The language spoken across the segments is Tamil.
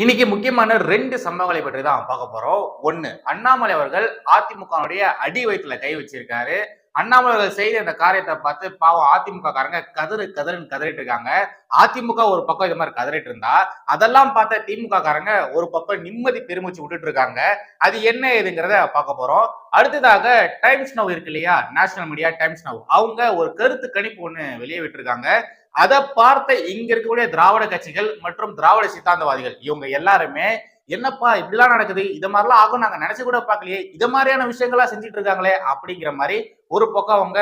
இன்னைக்கு முக்கியமான ரெண்டு சம்பவங்களை பற்றி தான் பார்க்க போறோம். ஒண்ணு அண்ணாமலை அவர்கள் அதிமுகவுடைய அடி வயிற்றுல கை வச்சிருக்காரு. அண்ணாமலை அவர்கள் செய்த இந்த காரியத்தை பார்த்து பாவம் அதிமுக காரங்க கதறு கதறுன்னு கதறிட்டு இருக்காங்க. அதிமுக ஒரு பக்கம் இது மாதிரி கதறிட்டு இருந்தா அதெல்லாம் பார்த்த திமுக காரங்க ஒரு பக்கம் நிம்மதி பெருமிச்சு விட்டுட்டு இருக்காங்க. அது என்ன ஏதுங்கிறத பார்க்க போறோம். அடுத்ததாக டைம்ஸ் நவ் இருக்கு இல்லையா? National media Times Now. அவங்க ஒரு கருத்து கணிப்பு ஒண்ணு வெளியே விட்டுருக்காங்க. அதை பார்த்த இங்க இருக்கக்கூடிய திராவிட கட்சிகள் மற்றும் திராவிட சித்தாந்தவாதிகள் இவங்க எல்லாருமே என்னப்பா இப்படிலாம் நடக்குது? இது மாதிரிலாம் ஆகும் நாங்க நினைச்சு கூட பார்க்கலையே. இது மாதிரியான விஷயங்களா செஞ்சுட்டு இருக்காங்களே அப்படிங்கிற மாதிரி ஒரு பக்கம் அவங்க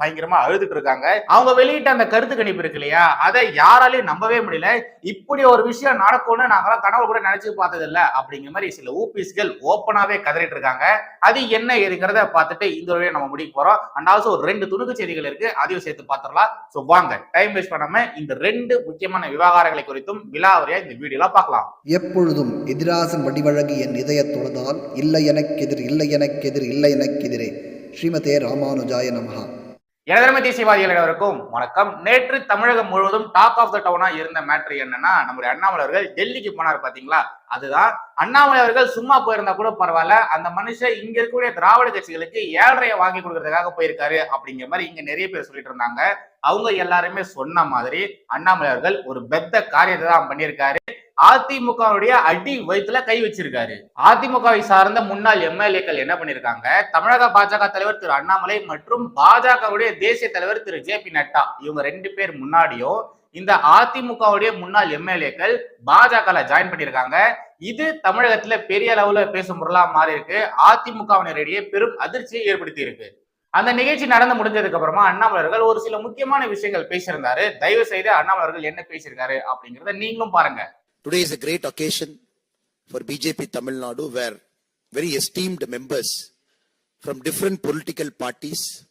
பயங்கரமா அழுதுட்டு இருக்காங்க. அவங்க வெளியிட்ட அந்த கருத்து கணிப்பு இருக்கு இல்லையா? அதை யாராலையும் நம்பவே முடியல. இப்படி ஒரு விஷயம் நடக்கும்னு நாங்களாம் கனவு கூட நினைச்சு பார்த்தது இல்ல அப்படிங்கிற மாதிரி சில ஊபிஸ்கள் ஓப்பனாவே கதறிட்டு இருக்காங்க. அது என்ன ஏதுங்கிறத பார்த்துட்டு இந்த வழியை நம்ம முடிக்க போறோம். அண்ட் ஆல்சோ ஒரு ரெண்டு துணுக்கு செய்திகள் இருக்கு. அதையும் சேர்த்து பார்த்துடலாம். ஸோ வாங்க டைம் வேஸ்ட் பண்ணாம இந்த ரெண்டு முக்கியமான விவகாரங்களை குறித்தும் விழாவரியா இந்த வீடியோல பார்க்கலாம். எப்பொழுதும் எதிராசன் வடிவழகு என் இதய தொழுதால் இல்லை எனக்கெதிர் இல்லை எனக்கெதிர் இல்லை எனக்கெதிரே ஸ்ரீமதே ராமானுஜாய நமஹா. எனதர்ம சிவாதிகள் அனைவருக்கும் வணக்கம். நேற்று தமிழகம் முழுவதும் டாக் ஆஃப் த டவுனா இருந்த மேட்ரு என்னன்னா நம்முடைய அண்ணாமலை அவர்கள் டெல்லிக்கு போனார் பாத்தீங்களா? அதுதான் அண்ணாமலை அவர்கள் சும்மா போயிருந்தா கூட பரவாயில்ல. அந்த மனுஷன் இங்க இருக்கக்கூடிய திராவிட கட்சிகளுக்கு ஏழரைய வாங்கி கொடுக்கறதுக்காக போயிருக்காரு அப்படிங்கிற மாதிரி இங்க நிறைய பேர் சொல்லிட்டு இருந்தாங்க. அவங்க எல்லாருமே சொன்ன மாதிரி அண்ணாமலை அவர்கள் ஒரு பெத்த காரியத்தை தான் பண்ணியிருக்காரு. அதிமுகவுடைய அடி வயிற்றுல கை வச்சிருக்காரு. அதிமுகவை சார்ந்த முன்னாள் எம்எல்ஏக்கள் என்ன பண்ணிருக்காங்க தமிழக பாஜக தலைவர் திரு அண்ணாமலை மற்றும் பாஜகவுடைய தேசிய தலைவர் திரு ஜே பி நட்டா. இவங்க ரெண்டு பேர் முன்னாடியும் இந்த அதிமுகவுடைய முன்னாள் எம்எல்ஏக்கள் பாஜக ஜாயின் பண்ணியிருக்காங்க. இது தமிழகத்துல பெரிய அளவுல பேசும் பொருளா மாறி இருக்கு. அதிமுகவினரிடையே பெரும் அதிர்ச்சியை ஏற்படுத்தி இருக்கு. அந்த நிகழ்ச்சி நடந்து முடிஞ்சதுக்கு அப்புறமா அண்ணாமலர்கள் ஒரு சில முக்கியமான விஷயங்கள் பேசியிருந்தாரு. தயவு செய்து அண்ணாமலர்கள் என்ன பேசியிருக்காரு அப்படிங்கறத நீங்களும் பாருங்க. Today is great occasion occasion BJP Tamil Nadu where very where members from different political parties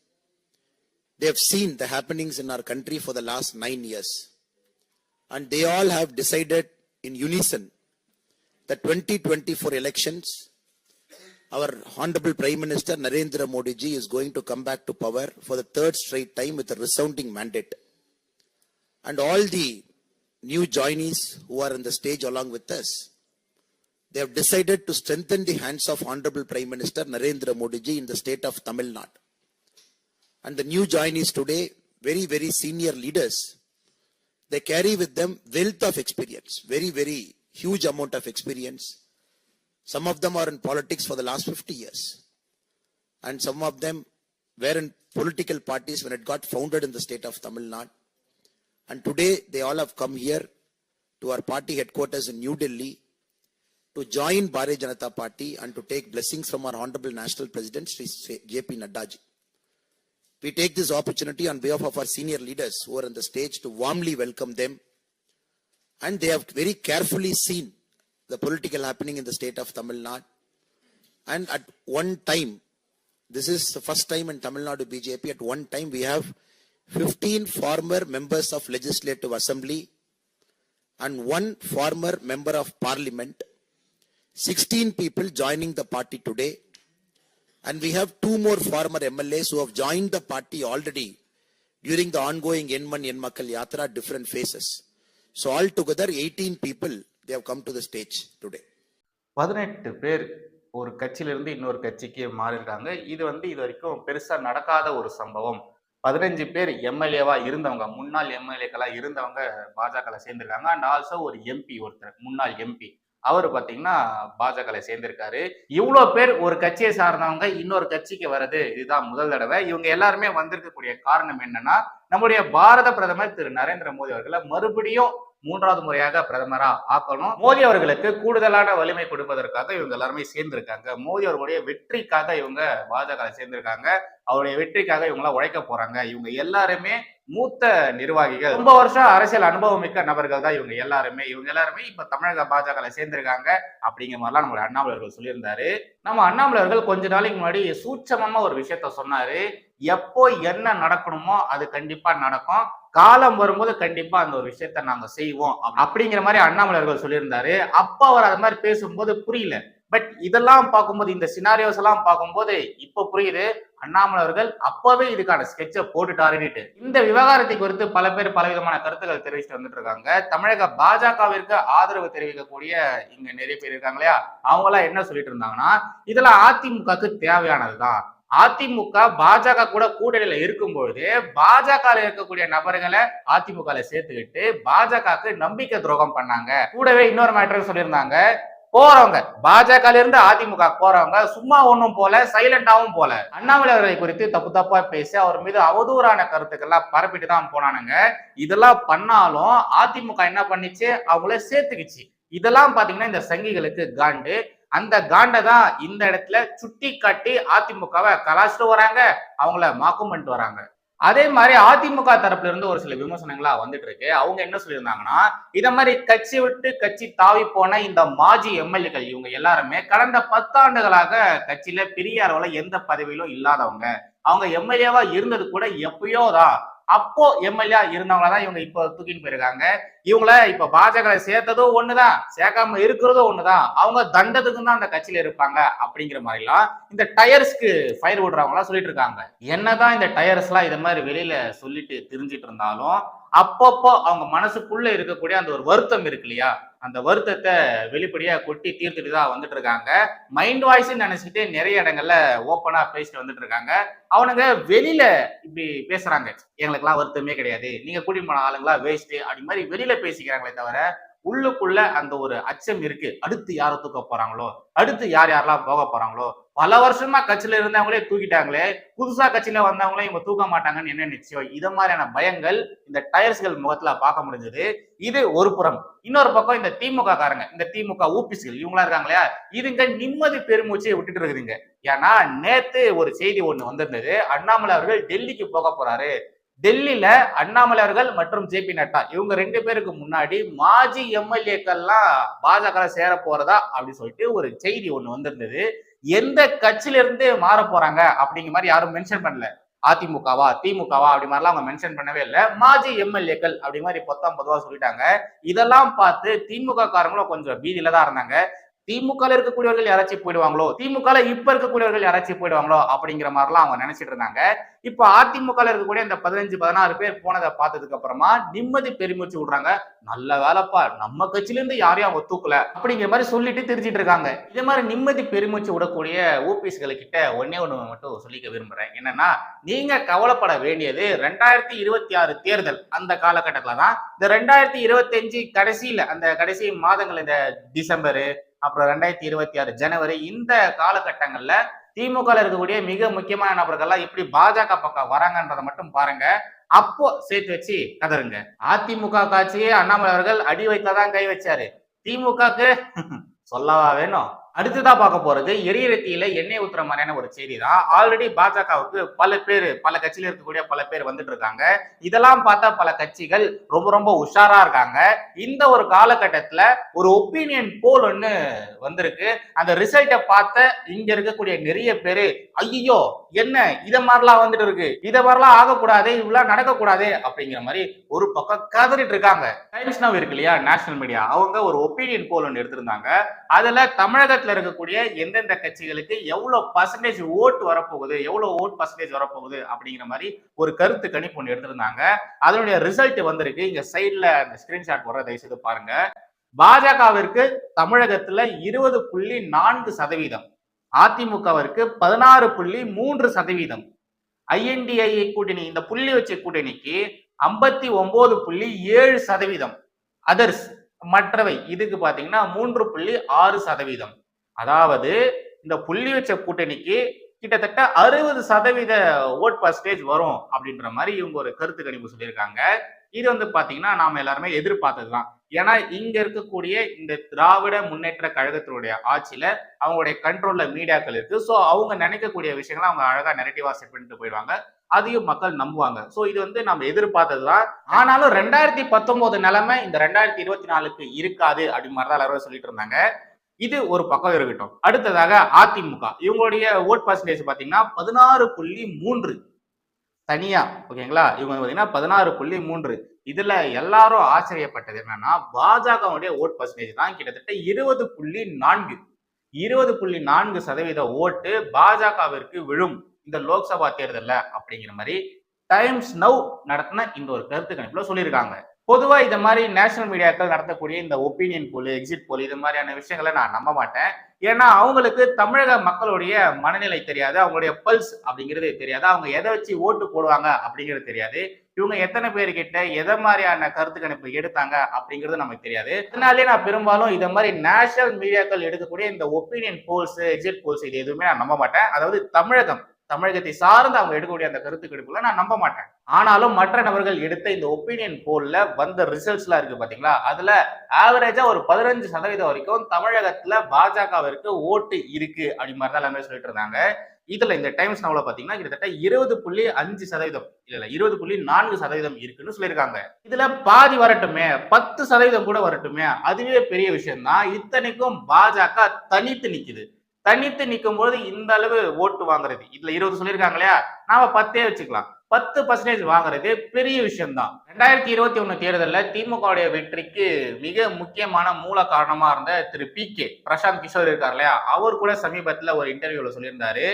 they have seen the happenings in our country for the last 9 years and they all have decided in unison that 2024 elections our honorable prime minister Narendra Modi ji is going to come back to power for the third straight time with a resounding mandate and all the new joinees who are on the stage along with us. They have decided to strengthen the hands of Honorable Prime Minister Narendra Modi ji in the state of Tamil Nadu. And the new joinees today, very, very senior leaders, they carry with them wealth of experience, very, very huge amount of experience. Some of them are in politics for the last 50 years. And some of them were in political parties when it got founded in the state of Tamil Nadu. And today they all have come here to our party headquarters in New Delhi to join Bharatiya Janata Party and to take blessings from our Honorable National President Sri J.P. Nadda ji. We take this opportunity on behalf of our senior leaders who are on the stage to warmly welcome them. And they have very carefully seen the political happening in the state of Tamil Nadu. And at one time, this is the first time in Tamil Nadu BJP, at one time we have 15 former members of legislative assembly and one former member of parliament 16 people joining the party today and we have two more former mlas who have joined the party already during the ongoing Yenman Yenmakal Yatra different phases so altogether 18 people they have come to the stage today பதினெட்டு பேர் ஒரு கட்சியிலிருந்து இன்னொரு கட்சிக்கு மாறிருக்காங்க இது வந்து இது வரைக்கும் பெருசா நடக்காத ஒரு சம்பவம் பதினஞ்சு பேர் எம்எல்ஏவா இருந்தவங்க முன்னாள் எம்எல்ஏக்களா இருந்தவங்க பாஜக சேர்ந்திருக்காங்க அண்ட் ஆல்சோ ஒரு எம்பி ஒருத்தர் முன்னாள் எம்பி அவர் பார்த்தீங்கன்னா பாஜகவில் சேர்ந்திருக்காரு. இவ்வளோ பேர் ஒரு கட்சியை சார்ந்தவங்க இன்னொரு கட்சிக்கு வர்றது இதுதான் முதல் தடவை. இவங்க எல்லாருமே வந்திருக்கக்கூடிய காரணம் என்னன்னா நம்முடைய பாரத பிரதமர் திரு நரேந்திர மோடி அவர்களை மறுபடியும் மூன்றாவது முறையாக பிரதமரா ஆக்கணும். மோடி அவர்களுக்கு கூடுதலான வலிமை கொடுப்பதற்காக இவங்க எல்லாருமே சேர்ந்திருக்காங்க. மோடி அவர்களுடைய வெற்றிக்காக இவங்க பாஜக சேர்ந்திருக்காங்க. அவருடைய வெற்றிக்காக இவங்களாம் உழைக்க போறாங்க. இவங்க எல்லாருமே மூத்த நிர்வாகிகள். ரொம்ப வருஷம் அரசியல் அனுபவம் மிக்க நபர்கள் தான் இவங்க எல்லாருமே. இவங்க எல்லாருமே இப்ப தமிழக பாஜக சேர்ந்திருக்காங்க அப்படிங்கிற மாதிரிலாம் நம்மளுடைய அண்ணாமலை அவர்கள் சொல்லியிருந்தாரு. நம்ம அண்ணாமலை அவர்கள் கொஞ்ச நாளைக்கு முன்னாடி சூட்சமமா ஒரு விஷயத்த சொன்னாரு. எப்போ என்ன நடக்கணுமோ அது கண்டிப்பா நடக்கும். காலம் வரும்போது கண்டிப்பா அந்த ஒரு விஷயத்த நாங்க செய்வோம். அப்படிங்கிற மாதிரி அண்ணாமலையர்கள் சொல்லியிருந்தாரு. அப்ப அவர் அது மாதிரி பேசும்போது புரியல. பட் இதெல்லாம் பார்க்கும்போது இந்த சினாரியோஸ் எல்லாம் பார்க்கும்போது இப்ப புரியுது. அண்ணாமலை அவர்கள் அப்பவே இதுக்கான ஸ்கெட்சை போட்டுட்டாருன்னுட்டு. இந்த விவகாரத்தை குறித்து பல பேர் பலவிதமான கருத்துக்கள் தெரிவிச்சுட்டு வந்துட்டு இருக்காங்க தமிழக பாஜகவிற்கு ஆதரவு தெரிவிக்கக்கூடிய இங்க நிறைய பேர் இருக்காங்க இல்லையா? அவங்க எல்லாம் என்ன சொல்லிட்டு இருந்தாங்கன்னா இதெல்லாம் அதிமுகக்கு தேவையானதுதான். அதிமுக பாஜக கூட கூட்டணியில இருக்கும்பொழுது பாஜக இருக்கக்கூடிய நபர்களை அதிமுக சேர்த்துக்கிட்டு பாஜகவுக்கு நம்பிக்கை துரோகம் பண்ணாங்க. கூடவே இன்னொரு மேட்டர் சொல்லியிருந்தாங்க. போறவங்க பாஜக இருந்து அதிமுக போறவங்க சும்மா ஒண்ணும் போல சைலண்டாவும் போல. அண்ணாமலை அவர்களை குறித்து தப்பு தப்பா பேசி அவர் மீது அவதூறான கருத்துக்கள்லாம் பரப்பிட்டு தான் போனானுங்க. இதெல்லாம் பண்ணாலும் அதிமுக என்ன பண்ணிச்சு? அவங்கள சேர்த்துக்கிச்சு. இதெல்லாம் பாத்தீங்கன்னா இந்த சங்கிகளுக்கு காண்டு. அந்த காண்டை தான் இந்த இடத்துல சுட்டி காட்டி அதிமுகவை கலாச்சிட்டு வராங்க அவங்கள மாக்கும் பண்ணிட்டு வராங்க. அதே மாதிரி அதிமுக தரப்புல இருந்து ஒரு சில விமர்சனங்களா வந்துட்டு இருக்கு. அவங்க என்ன சொல்லியிருந்தாங்கன்னா இத மாதிரி கட்சி விட்டு கட்சி தாவி போன இந்த மாஜி எம்எல்ஏக்கள் இவங்க எல்லாருமே கடந்த பத்தாண்டுகளாக கட்சியில பெரிய அளவுல எந்த பதவியிலும் இல்லாதவங்க. அவங்க எம்எல்ஏவா இருந்தது கூட எப்பயோ தான். அப்போ எம்எல்ஏ இருந்தவங்கள தான் இவங்க இப்போ தூக்கிட்டு போயிருக்காங்க. இவங்கள இப்ப பாஜக சேர்த்ததும் ஒண்ணுதான் சேர்க்காம இருக்கிறதும் ஒண்ணுதான். அவங்க தண்டத்துக்கு தான் அந்த கட்சியில இருப்பாங்க அப்படிங்கிற மாதிரிலாம் இந்த டயர்ஸ்க்கு ஃபயர் விடுறவங்க சொல்லிட்டு இருக்காங்க. என்னதான் இந்த டயர்ஸ் எல்லாம் இதை மாதிரி வெளியில சொல்லிட்டு தெரிஞ்சிட்டு இருந்தாலும் அப்பப்போ அவங்க மனசுக்குள்ள இருக்கக்கூடிய அந்த ஒரு வருத்தம் இருக்கு இல்லையா? அந்த வருத்தத்தை வெளிப்படையா கொட்டி தீர்த்துட்டு தான் வந்துட்டு இருக்காங்க. மைண்ட் வாய்ஸ் நினைச்சிட்டு நிறைய இடங்கள்ல ஓப்பனா பேசிட்டு வந்துட்டு இருக்காங்க. அவனுங்க வெளியில இப்படி பேசுறாங்க. எங்களுக்கெல்லாம் வருத்தமே கிடையாது. நீங்க கூட்டிட்டு போன ஆளுங்களா வேஸ்ட் அப்படி மாதிரி வெளியில பேசிக்கிறாங்களே தவிர உள்ளுக்குள்ள அந்த ஒரு அச்சம் இருக்கு. அடுத்து யாரை தூக்க போறாங்களோ? அடுத்து யார் யாரெல்லாம் போக போறாங்களோ? பல வருஷமா கட்சியில இருந்தவங்களே தூக்கிட்டாங்களே. புதுசா கட்சியில வந்தவங்களே இவங்க தூக்க மாட்டாங்கன்னு என்ன நிச்சயம்? இது மாதிரியான பயங்கள் இந்த டயர்ஸ்கள் முகத்துல பார்க்க முடிஞ்சது. இது ஒரு புறம். இன்னொரு பக்கம் இந்த திமுக காரங்க இந்த திமுக ஊபிஸ்கள் இவங்களா இருக்காங்க இல்லையா? இதுங்க நிம்மதி பெருமூச்சை விட்டுட்டு இருக்குதுங்க. ஏன்னா நேத்து ஒரு செய்தி ஒண்ணு வந்திருந்தது. அண்ணாமலை அவர்கள் டெல்லிக்கு போக போறாரு. டெல்லியில அண்ணாமலை அவர்கள் மற்றும் ஜே பி நட்டா. இவங்க ரெண்டு பேருக்கு முன்னாடி மாஜி எம்எல்ஏக்கள்லாம் பாஜக சேர போறதா அப்படின்னு சொல்லிட்டு ஒரு செய்தி ஒண்ணு வந்திருந்தது. எந்த கட்சியில இருந்து மாற போறாங்க அப்படிங்கிற மாதிரி யாரும் மென்ஷன் பண்ணல. அதிமுகவா திமுகவா அப்படி மாதிரிலாம் அவங்க மென்ஷன் பண்ணவே இல்லை. மாஜி எம்எல்ஏக்கள் அப்படி மாதிரி பொத்தாம் பொதுவாக சொல்லிட்டாங்க. இதெல்லாம் பார்த்து திமுக காரங்களும் கொஞ்சம் பீதியில தான் இருந்தாங்க. திமுக இருக்கக்கூடியவர்கள் யாராச்சும் போயிடுவாங்களோ? திமுக இப்ப இருக்கக்கூடியவர்கள் யாராச்சும் போயிடுவாங்களோ? அப்படிங்கிற மாதிரிலாம் அவங்க நினைச்சிட்டு இருந்தாங்க. இப்ப அதிமுக இருக்கக்கூடிய இந்த பதினஞ்சு பதினாறு பேர் போனதை பார்த்ததுக்கு அப்புறமா நிம்மதி பெருமிச்சு விடுறாங்க. நல்ல வேலைப்பா. நம்ம கட்சியில இருந்து யாரையும் அவங்க தூக்கல. அப்படிங்கிற மாதிரி சொல்லிட்டு தெரிஞ்சிட்டு இருக்காங்க. இதே மாதிரி நிம்மதி பெருமிச்சு விடக்கூடிய ஓபிஎஸ்களை கிட்ட ஒன்னே ஒண்ணு மட்டும் சொல்லிக்க விரும்புறேன். என்னன்னா நீங்க கவலைப்பட வேண்டியது ரெண்டாயிரத்தி இருபத்தி ஆறு தேர்தல் அந்த காலகட்டத்துல தான். இந்த ரெண்டாயிரத்தி இருபத்தி அஞ்சு கடைசியில அந்த கடைசி மாதங்கள் இந்த டிசம்பர் அப்புறம் ரெண்டாயிரத்தி இருபத்தி ஆறு ஜனவரி இந்த காலகட்டங்கள்ல திமுக இருக்கக்கூடிய மிக முக்கியமான நபர்கள்லாம் எப்படி பாஜக பக்கம் வராங்கன்றதை மட்டும் பாருங்க. அப்போ சேர்த்து வச்சு கதருங்க. அதிமுக காட்சியே அண்ணாமலை அவர்கள் அடி வைக்கதான் கை வச்சாரு. திமுகக்கு சொல்லவா வேணும்? அடுத்ததா பார்க்க போறது எரியரத்தியில எண்ணெய் ஊத்துற மாதிரியான ஒரு செய்தி தான் ஆல்ரெடி பாஜகவுக்கு பல பேர் பல கட்சியில இருக்கக்கூடிய பல பேர் வந்துட்டு இருக்காங்க. இதெல்லாம் பார்த்தா பல கட்சிகள் ரொம்ப ரொம்ப உஷாரா இருக்காங்க. இந்த ஒரு காலகட்டத்துல ஒரு ஒப்பீனியன் போல் ஒண்ணு வந்திருக்கு. அந்த ரிசல்ட்டை பார்த்த இங்க இருக்கக்கூடிய நிறைய பேரு ஐயோ என்ன? இத மாதிரிலாம் வந்துட்டு இருக்கு. இத மாதிரிலாம் ஆகக்கூடாது. இவ்வளவு நடக்கக்கூடாது. அப்படிங்கிற மாதிரி ஒரு பக்கம் கதறிட்டு இருக்காங்க. டைம்ஸ் நவ் இருக்கு இல்லையா? நேஷனல் மீடியா அவங்க ஒரு ஒப்பீனியன் போல் ஒன்று எடுத்திருந்தாங்க. அதுல தமிழகத்துல இருக்கக்கூடிய எந்தெந்த கட்சிகளுக்கு எவ்வளவு பர்சன்டேஜ் ஓட்டு வரப்போகுது எவ்வளோ ஓட் பர்சன்டேஜ் வரப்போகுது அப்படிங்கிற மாதிரி ஒரு கருத்து கணிப்பு ஒன்று எடுத்திருந்தாங்க. அதனுடைய ரிசல்ட் வந்திருக்கு. இங்க சைட்ல அந்த ஸ்கிரீன்ஷாட் வர தயவுசெய்து பாருங்க. பாஜகவிற்கு தமிழகத்துல இருபது புள்ளி நான்கு சதவீதம். அதிமுகவிற்கு பதினாறு புள்ளி மூன்று சதவீதம். ஐஎன்டிஐ கூட்டணி இந்த புள்ளி வச்ச கூட்டணிக்கு ஐம்பத்தி ஒன்பது புள்ளி ஏழு சதவீதம். அதர்ஸ் மற்றவை இதுக்கு பாத்தீங்கன்னா மூன்று புள்ளி ஆறு சதவீதம். அதாவது இந்த புள்ளி வச்ச கூட்டணிக்கு கிட்டத்தட்ட அறுபது சதவீத ஓட் பர்சன்டேஜ் வரும் அப்படின்ற மாதிரி இவங்க ஒரு கருத்து கணிப்பு சொல்லியிருக்காங்க. இது வந்து பாத்தீங்கன்னா நாம எல்லாருமே எதிர்பார்த்ததுதான். ஏன்னா இங்க இருக்கக்கூடிய இந்த திராவிட முன்னேற்ற கழகத்தினுடைய ஆட்சியில அவங்களுடைய கண்ட்ரோல்ல மீடியாக்கள் இருக்கு. ஸோ அவங்க நினைக்கக்கூடிய விஷயங்களை அவங்க அழகா நெரட்டிவா செட் பண்ணிட்டு போயிடுவாங்க. அதையும் மக்கள் நம்புவாங்க. ஸோ இது வந்து நம்ம எதிர்பார்த்ததுதான். ஆனாலும் ரெண்டாயிரத்தி பத்தொன்பது நிலைமை இந்த ரெண்டாயிரத்தி இருபத்தி நாலுக்கு இருக்காது அப்படி மாதிரி தான் எல்லாரும் சொல்லிட்டு இருந்தாங்க. இது ஒரு பக்கம் இருக்கட்டும். அடுத்ததாக அதிமுக. இவங்களுடைய ஓட் பர்சன்டேஜ் பாத்தீங்கன்னா பதினாறு புள்ளி மூன்று. தனியா ஓகேங்களா? இவங்க பார்த்தீங்கன்னா பாத்தீங்கன்னா பதினாறு புள்ளி மூன்று. இதுல எல்லாரும் ஆச்சரியப்பட்டது என்னன்னா பாஜகவுடைய ஓட் பர்சன்டேஜ் தான் கிட்டத்தட்ட இருபது புள்ளி நான்கு. இருபது புள்ளி நான்கு சதவீத ஓட்டு பாஜகவிற்கு விழும் இந்த லோக்சபா தேர்தல்ல அப்படிங்கிற மாதிரி டைம்ஸ் நவ் நடத்தின இந்த ஒரு கருத்து கணிப்புல சொல்லியிருக்காங்க. பொதுவா இந்த மாதிரி நேஷனல் மீடியாக்கள் நடத்தக்கூடிய இந்த ஒப்பீனியன் போல் எக்ஸிட் போல் இது மாதிரியான விஷயங்களை நான் நம்ப மாட்டேன். ஏன்னா அவங்களுக்கு தமிழக மக்களுடைய மனநிலை தெரியாது அவங்களுடைய பல்ஸ் அப்படிங்கிறது தெரியாது அவங்க எதை வச்சு ஓட்டு போடுவாங்க அப்படிங்கிறது தெரியாது. இவங்க எத்தனை பேர்கிட்ட எதை மாதிரியான கருத்து கணிப்பு எடுத்தாங்க அப்படிங்கிறது நமக்கு தெரியாது. அதனாலே நான் பெரும்பாலும் இதை மாதிரி நேஷனல் மீடியாக்கள் எடுக்கக்கூடிய இந்த ஒப்பீனியன் போல்ஸ் எக்ஸிட் போல்ஸ் இது எதுவுமே நான் நம்ப மாட்டேன். அதாவது தமிழகம் தமிழகத்தை சார்ந்து அவங்க எடுக்கக்கூடிய அந்த கருத்து கெடுப்புல நான் நம்ப மாட்டேன். ஆனாலும் மற்ற நபர்கள் எடுத்த இந்த ஒப்பீனியன் போல்ல வந்த ரிசல்ட்ஸ்லாம் இருக்கு பாத்தீங்களா? அதுல ஆவரேஜா ஒரு பதினஞ்சு சதவீதம் வரைக்கும் தமிழகத்துல பாஜகவிற்கு ஓட்டு இருக்கு அப்படி மாதிரி தான் எல்லாமே சொல்லிட்டு இருந்தாங்க. இதுல இந்த டைம்ஸ் நவல பாத்தீங்கன்னா கிட்டத்தட்ட இருபது புள்ளி அஞ்சு சதவீதம் இல்ல இல்ல இருபது புள்ளி நான்கு சதவீதம் இருக்குன்னு சொல்லியிருக்காங்க. இதுல பாதி வரட்டுமே பத்து சதவீதம் கூட வரட்டுமே அதுவே பெரிய விஷயம் தான் இத்தனைக்கும் பாஜக தனித்து நிக்குது. தனித்து நிற்கும் பொழுது இந்த அளவு ஓட்டு வாங்குறது. இதுல இருபது சொல்லியிருக்காங்க இல்லையா? நாம பத்தே வச்சுக்கலாம். பத்து பர்சன்டேஜ் வாங்குறது பெரிய விஷயம்தான். ரெண்டாயிரத்தி இருபத்தி ஒண்ணு தேர்தலில் திமுகவுடைய வெற்றிக்கு மிக முக்கியமான மூல காரணமா இருந்த திரு பி கே பிரசாந்த் கிஷோர் இருக்கார் இல்லையா? அவர் கூட சமீபத்துல ஒரு இன்டர்வியூல சொல்லியிருந்தாரு.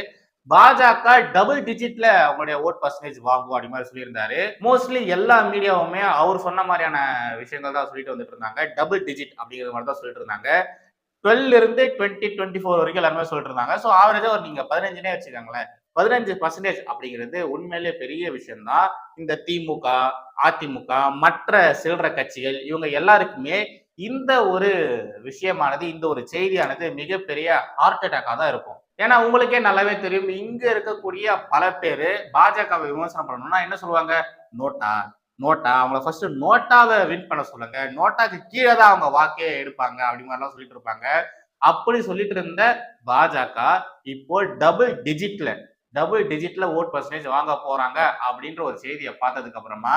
பாஜக டபுள் டிஜிட்ல அவங்களுடைய ஓட் பர்சன்டேஜ் வாங்குவோம் அப்படி மாதிரி சொல்லியிருந்தாரு. மோஸ்ட்லி எல்லா மீடியாவுமே அவர் சொன்ன மாதிரியான விஷயங்கள் தான் சொல்லிட்டு வந்துட்டு இருந்தாங்க. டபுள் டிஜிட் அப்படிங்கிற மாதிரி தான் சொல்லிட்டு இருந்தாங்க. டுவெல் இருந்து டுவெண்ட்டி டுவெண்ட்டி ஃபோர் வரைக்கும் எல்லாருமே சொல்லிட்டு இருந்தாங்க ஸோ ஆவரேஜா ஒரு நீங்க பதினஞ்சுனே வச்சுக்கோங்களேன். பதினஞ்சு பர்சன்டேஜ் அப்படிங்கிறது உண்மையிலேயே பெரிய விஷயம்தான். இந்த திமுக அதிமுக மற்ற சில்லற கட்சிகள் இவங்க எல்லாருக்குமே இந்த ஒரு விஷயமானது இந்த ஒரு செய்தியானது மிகப்பெரிய ஹார்ட் அட்டாக்காக தான் இருக்கும். ஏன்னா உங்களுக்கே நல்லாவே தெரியும். இங்க இருக்கக்கூடிய பல பேர் பாஜகவை விமர்சனம் பண்ணணும்னா என்ன சொல்லுவாங்க? நோட்டா நோட்டா அவங்கள ஃபர்ஸ்ட் நோட்டாவை வின் பண்ண சொல்லுங்க. நோட்டாக்கு கீழே தான் அவங்க வாக்கே எடுப்பாங்க அப்படி மாதிரிலாம் சொல்லிட்டு இருப்பாங்க. அப்படி சொல்லிட்டு இருந்த பாஜக இப்போ டபுள் டிஜிட்ல டபுள் டிஜிட்ல ஓட் பர்சன்டேஜ் வாங்க போறாங்க அப்படின்ற ஒரு செய்தியை பார்த்ததுக்கு அப்புறமா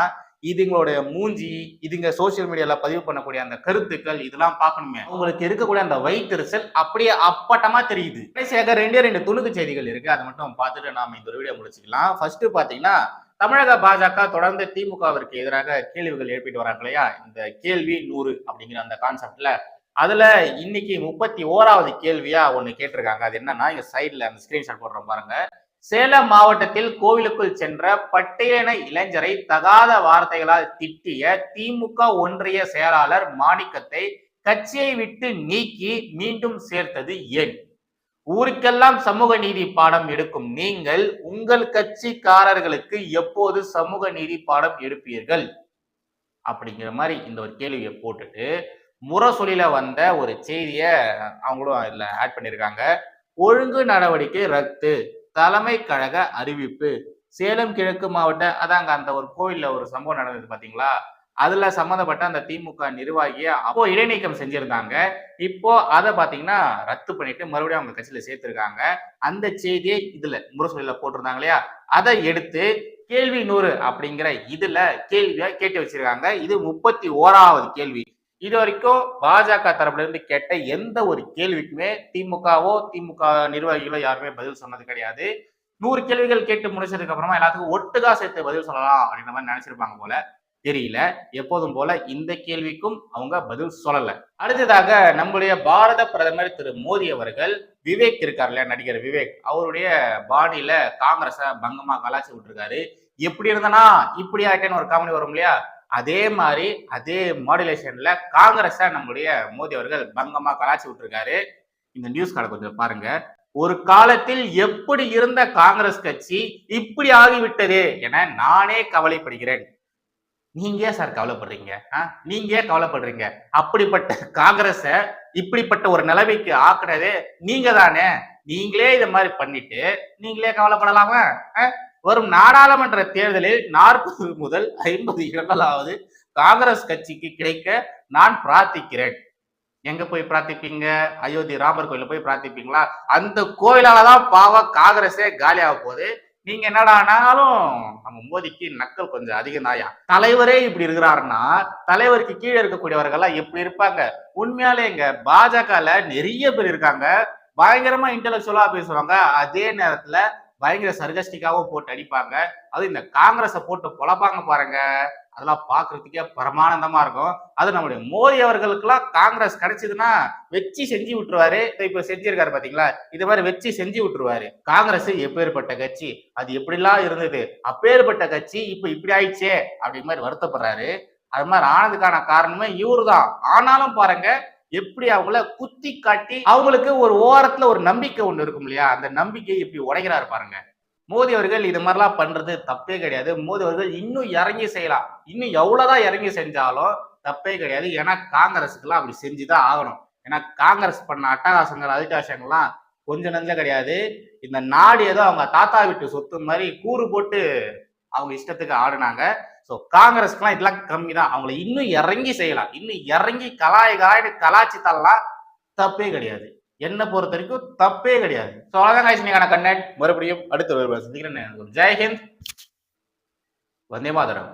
இதுங்களுடைய மூஞ்சி இதுங்க சோசியல் மீடியால பதிவு பண்ணக்கூடிய அந்த கருத்துக்கள் இதெல்லாம் பார்க்கணுமே. உங்களுக்கு இருக்கக்கூடிய அந்த வைத்தறிச்சல் அப்படியே அப்பட்டமா தெரியுது. கடைசியாக ரெண்டே ரெண்டு துணுக்கு செய்திகள் இருக்கு. அதை மட்டும் பார்த்துட்டு நாம இந்த ஒரு வீடியோ முடிச்சுக்கலாம். ஃபர்ஸ்ட் பாத்தீங்கன்னா தமிழக பாஜக தொடர்ந்து திமுகவிற்கு எதிராக கேள்விகள் எழுப்பிட்டு வராங்க இல்லையா? இந்த கேள்வி நூறு அப்படிங்கிற அந்த கான்செப்ட்ல அதுல இன்னைக்கு முப்பத்தி ஓராவது கேள்வியா ஒண்ணு கேட்டிருக்காங்க. அது என்னன்னா இங்க சைட்ல அந்த ஸ்கிரீன்ஷாட் போடுறோம் பாருங்க. சேலம் மாவட்டத்தில் கோவிலுக்குள் சென்ற பட்டியலின இளைஞரை தகாத வார்த்தைகளால் திட்டிய திமுக ஒன்றிய செயலாளர் மாணிக்கத்தை கட்சியை விட்டு நீக்கி மீண்டும் சேர்த்தது ஏன்? ஊருக்கெல்லாம் சமூக நீதி பாடம் எடுக்கும் நீங்கள் உங்கள் கட்சிக்காரர்களுக்கு எப்போது சமூக நீதி பாடம் எடுப்பீர்கள்? அப்படிங்கிற மாதிரி இந்த ஒரு கேள்வியை போட்டுட்டு முரசொலியில வந்த ஒரு செய்தியை அவங்களும் இதுல ஆட் பண்ணியிருக்காங்க. ஒழுங்கு நடவடிக்கை ரத்து தலைமை கழக அறிவிப்பு சேலம் கிழக்கு மாவட்ட அதாங்க அந்த ஒரு கோயில்ல ஒரு சம்பவம் நடந்தது பாத்தீங்களா? அதுல சம்மந்தப்பட்ட அந்த திமுக நிர்வாகிய அப்போ இடைநீக்கம் செஞ்சிருந்தாங்க. இப்போ அதை பாத்தீங்கன்னா ரத்து பண்ணிட்டு மறுபடியும் அவங்க கட்சியில சேர்த்திருக்காங்க. அந்த செய்தியை இதுல முரசொலியில போட்டிருந்தாங்க இல்லையா? அதை எடுத்து கேள்வி நூறு அப்படிங்கிற இதுல கேள்வியா கேட்டு வச்சிருக்காங்க. இது முப்பத்தி ஓராவது கேள்வி. இது வரைக்கும் பாஜக தரப்புல இருந்து கேட்ட எந்த ஒரு கேள்விக்குமே திமுகவோ திமுக நிர்வாகிகளோ யாருமே பதில் சொன்னது கிடையாது. நூறு கேள்விகள் கேட்டு முடிச்சதுக்கு அப்புறமா எல்லாத்துக்கும் ஒட்டுக்கா சேர்த்து பதில் சொல்லலாம் அப்படின்ற மாதிரி நினைச்சிருப்பாங்க போல. தெரியல. எப்போதும் போல இந்த கேள்விக்கும் அவங்க பதில் சொல்லல. அடுத்ததாக நம்முடைய பாரத பிரதமர் திரு மோடி அவர்கள் விவேக் இருக்கார் இல்லையா நடிகர் விவேக். அவருடைய பாடியில காங்கிரஸ பங்கமா கலாச்சி விட்டுருக்காரு. எப்படி இருந்தனா இப்படி ஆயிட்டேன்னு ஒரு காமெடி வரும் இல்லையா? அதே மாதிரி அதே மாடுலேஷன்ல காங்கிரஸ நம்முடைய மோடி அவர்கள் பங்கமா கலாச்சி விட்டுருக்காரு. இந்த நியூஸ் கார்டை கொஞ்சம் பாருங்க. ஒரு காலத்தில் எப்படி இருந்த காங்கிரஸ் கட்சி இப்படி ஆகிவிட்டது என நானே கவலைப்படுகிறேன். நீங்க ஏன் சார் கவலைப்படுறீங்க? ஆ? நீங்க ஏன் கவலைப்படுறீங்க? அப்படிப்பட்ட காங்கிரஸ இப்படிப்பட்ட ஒரு நிலைமைக்கு ஆக்குனதே நீங்க தானே. நீங்களே இதை மாதிரி பண்ணிட்டு நீங்களே கவலைப்படலாமா? ஆ? வரும் நாடாளுமன்ற தேர்தலில் நாற்பது முதல் ஐம்பது இடங்களாவது காங்கிரஸ் கட்சிக்கு கிடைக்க நான் பிரார்த்திக்கிறேன். எங்க போய் பிரார்த்திப்பீங்க? அயோத்தி ராமர் கோயில போய் பிரார்த்திப்பீங்களா? அந்த கோயிலாலதான் பாவம் காங்கிரஸே காலியாக போகுது. நீங்க என்னடானாலும் நம்ம மோதிக்கு நக்கல் கொஞ்சம் அதிகம் தாயா தலைவரே இப்படி இருக்கிறாருன்னா தலைவருக்கு கீழே இருக்கக்கூடியவர்கள்லாம் எப்படி இருப்பாங்க? உண்மையாலே இங்க பாஜகல நிறைய பேர் இருக்காங்க. பயங்கரமா இன்டெலக்சுவலா பேசுவாங்க. அதே நேரத்துல பயங்கர சர்கஸ்டிக்காவும் போட்டு அடிப்பாங்க. அது இந்த காங்கிரஸை போட்டு பொழப்பாங்க பாருங்க. அதெல்லாம் பார்க்கறதுக்கே பரமானந்தமா இருக்கும். அது நம்முடைய மோடி அவர்களுக்கெல்லாம் காங்கிரஸ் கிடைச்சதுன்னா வச்சு செஞ்சு விட்டுருவாரு. இப்ப செஞ்சிருக்காரு பாத்தீங்களா? இது மாதிரி வச்சு செஞ்சு விட்டுருவாரு. காங்கிரஸ் எப்பேற்பட்ட கட்சி? அது எப்படிலாம் இருந்தது? அப்பேற்பட்ட கட்சி இப்ப இப்படி ஆயிடுச்சே அப்படிங்க மாதிரி வருத்தப்படுறாரு. அது மாதிரி ஆனதுக்கான காரணமே இவரு தான் ஆனாலும் பாருங்க எப்படி அவங்கள குத்தி காட்டி அவங்களுக்கு ஒரு ஓரத்துல ஒரு நம்பிக்கை ஒண்ணு இருக்கும் இல்லையா? அந்த நம்பிக்கையை இப்படி உடைக்கிறாரு பாருங்க. மோடி அவர்கள் இது மாதிரிலாம் பண்றது தப்பே கிடையாது. மோடி அவர்கள் இன்னும் இறங்கி செய்யலாம். இன்னும் எவ்வளவுதான் இறங்கி செஞ்சாலும் தப்பே கிடையாது. ஏன்னா காங்கிரஸுக்கெல்லாம் அப்படி செஞ்சுதான் ஆகணும். ஏன்னா காங்கிரஸ் பண்ண அட்டகாசங்கள் அதிகாசங்கள்லாம் கொஞ்சம் நஞ்ச கிடையாது. இந்த நாடு ஏதோ அவங்க தாத்தா வீட்டு சொத்து மாதிரி கூறு போட்டு அவங்க இஷ்டத்துக்கு ஆடினாங்க. ஸோ காங்கிரஸ்க்குலாம் இதெல்லாம் கம்மி தான் அவங்கள இன்னும் இறங்கி செய்யலாம். இன்னும் இறங்கி கலாய் கலாய்னு கலாச்சி தள்ளலாம் தப்பே கிடையாது. என்ன பொறுத்த வரைக்கும் தப்பே கிடையாது. ஸோ அவ்வளோதான் காய்ச்சி நீங்க கண்ணன் மறுபடியும் அடுத்த ஒரு சந்திக்கிறேன். ஜெய்ஹிந்த் வந்தே மாதரம்.